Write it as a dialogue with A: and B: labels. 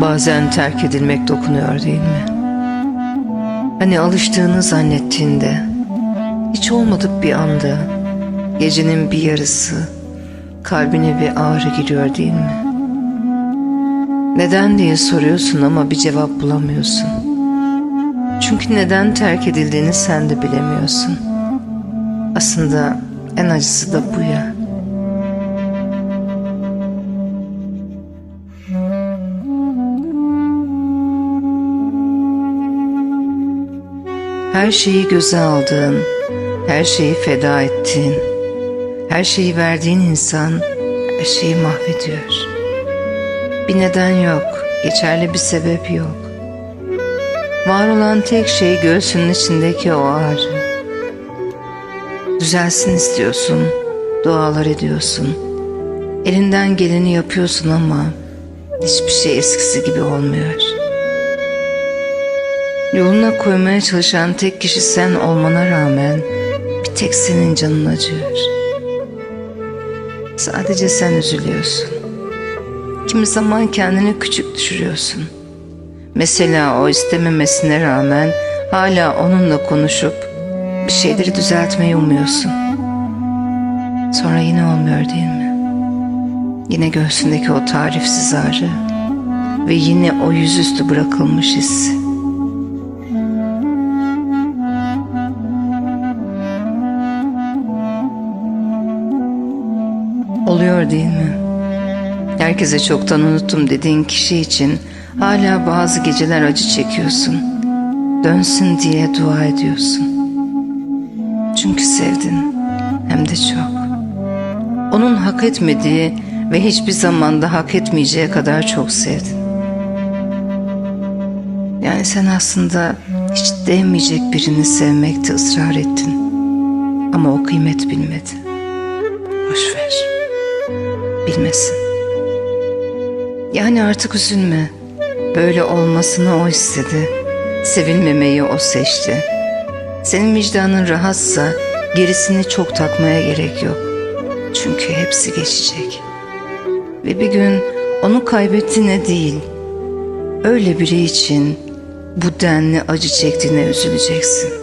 A: Bazen terk edilmek dokunuyor değil mi? Hani alıştığını zannettiğinde, hiç olmadık bir anda, gecenin bir yarısı, kalbine bir ağrı giriyor değil mi? Neden diye soruyorsun ama bir cevap bulamıyorsun. Çünkü neden terk edildiğini sen de bilemiyorsun. Aslında en acısı da bu ya. Her şeyi göze aldığın, her şeyi feda ettiğin, her şeyi verdiğin insan her şeyi mahvediyor. Bir neden yok, geçerli bir sebep yok. Var olan tek şey göğsünün içindeki o ağrı. Düzelsin istiyorsun, dualar ediyorsun. Elinden geleni yapıyorsun ama hiçbir şey eskisi gibi olmuyor. Yoluna koymaya çalışan tek kişi sen olmana rağmen bir tek senin canın acıyor. Sadece sen üzülüyorsun. Kimi zaman kendini küçük düşürüyorsun. Mesela o istememesine rağmen hala onunla konuşup bir şeyleri düzeltmeyi umuyorsun. Sonra yine olmuyor değil mi? Yine göğsündeki o tarifsiz ağrı ve yine o yüzüstü bırakılmış hissi. Oluyor değil mi? Herkese çoktan unuttum dediğin kişi için hala bazı geceler acı çekiyorsun. Dönsün diye dua ediyorsun. Çünkü sevdin hem de çok. Onun hak etmediği ve hiçbir zamanda hak etmeyeceği kadar çok sevdin. Yani sen aslında hiç değmeyecek birini sevmekte ısrar ettin. Ama o kıymet bilmedi. Bilmesin. Yani artık üzülme. Böyle olmasını o istedi. Sevilmemeyi o seçti. Senin vicdanın rahatsa gerisini çok takmaya gerek yok. Çünkü hepsi geçecek. Ve bir gün onu kaybettiğine değil, öyle biri için bu denli acı çektiğine üzüleceksin.